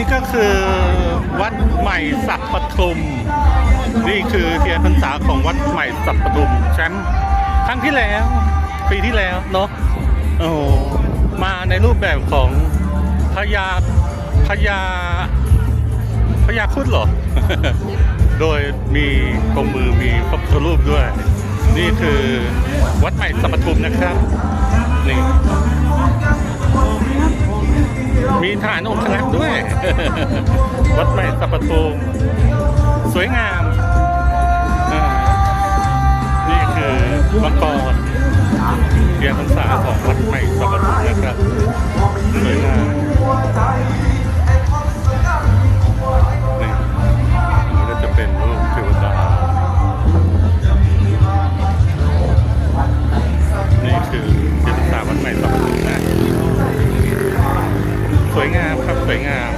นี้ก็คือวัดใหม่สักปทุม นี่คือเทียนพรรษาของวัดใหม่สักปทุมแชมป์ครั้งที่แล้ว ปีที่แล้วเนาะโอ้มาในรูปแบบของพญาพญาพญาคุดเหรอ โดยมีกรมมือมีพระพุทธรูปด้วย นี่คือวัดใหม่สัปทุมนะครับ นี่ ฐานองค์คลักด้วย วัดใหม่สัปตูมสวยงามอ่านี่คือมังกรเทียนพรรษาของวัดใหม่สัปตูมนะครับ วยงามครับสวยงาม